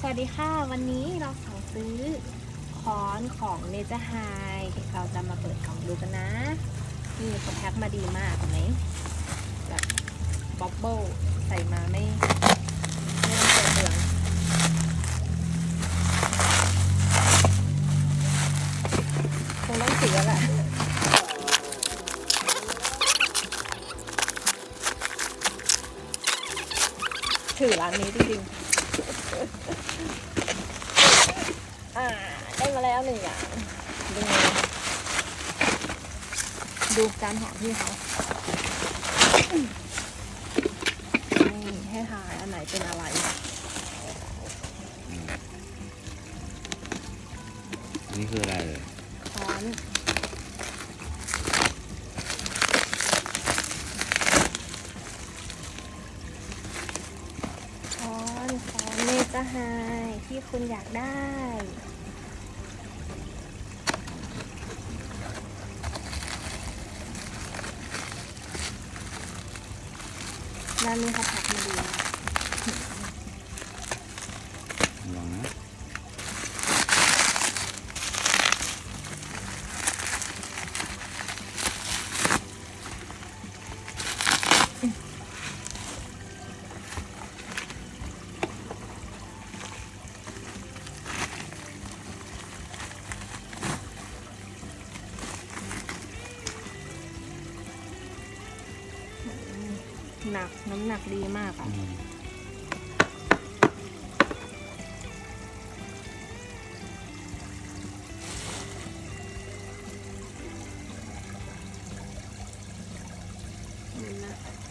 สวัสดีค่ะ วันนี้เราสั่งซื้อคอนของเนเจอร์ไฮเราจะมาเปิดกล่องดูกันนะนี่เขาแพ็คมาดีมากเห็นไหมแบบบ๊อบเบิลใส่มาไม่ไม่ต้องเปิดเปลืองคงต้องสีแล้วแหละถือร้านนี้จริงๆ อ่าได้มาแล้วหนึ่งอย่างดูดูการห่อที่เขานี่ให้ทายอันไหนเป็นอะไรอันนี้คืออะไรเลยค้อนค้อนค้อนเนเจอร์ ไฮที่คุณอยากได้ ร้านนี้เขาผักมาดีมากลองนะ หนักน้ำหนักดีมากอือะมนี่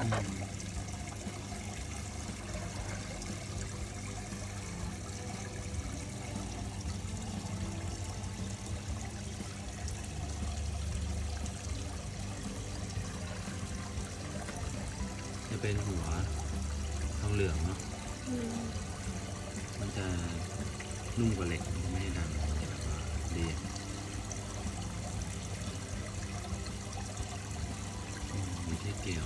น จะเป็นหัวทองเหลืองเนาะอืมมันจะนุ่มกว่าเหล็กมันจะไม่ได้ดังมันจะแบบว่าดีอะอืมไม่ใช่เกลียว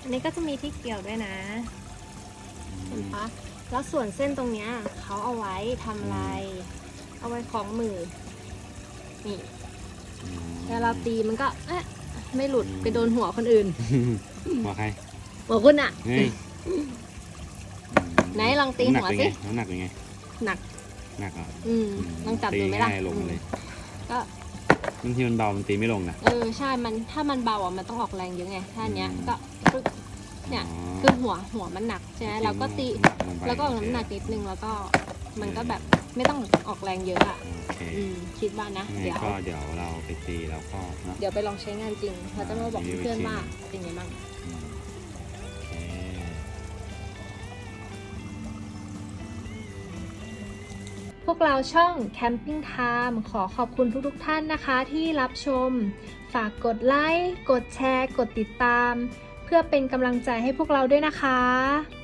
อันนี้ก็จะมีที่เกี่ยวด้วยนะอืเห็นมปะ แล้วส่วนเส้นตรงเนี้ยเขาเอาไว้ทำอะไรเอาไว้คล้องมือ นี่อืมแล้วเราตีมันก็เอ๊ะไม่หลุดไปโดนหัวคนอื่น หัวใครหัวคุณอะเฮ้ยไหนลองตีหัวสิน้ำหนักเป็นไง หนักน้ำหนักเหรออืมลองจับดูไหมล่ะตีง่ายลงเลย ก็บางทีมันเบา มันตีไม่ลงนะ เออ ใช่ มัน ถ้ามันเบาอะ มันต้องออกแรงเยอะไง ถ้าอันเนี้ยอืมก็ปึ๊บ เนี่ยอ๋อคือหัวหัวมันหนักใช่ไหมเราก็ตีลงไปแล้วก็โอเคน้ำหนักนิดนึงแล้วก็มันก็แบบไม่ต้องออกแรงเยอะอะโอเคอืมคิดว่านะยังไงเดี๋ยว ก็เดี๋ยวเราไปตีแล้วก็เนาะเดี๋ยวไปลองใช้งานจริงเราจะมาบอกเพื่อนๆว่าเป็นไงบ้าง อืมโอเคพวกเราช่อง Camping Time ขอขอบคุณทุกๆท่านนะคะที่รับชม ฝากกดไลค์ กดแชร์ กดติดตาม เพื่อเป็นกำลังใจให้พวกเราด้วยนะคะ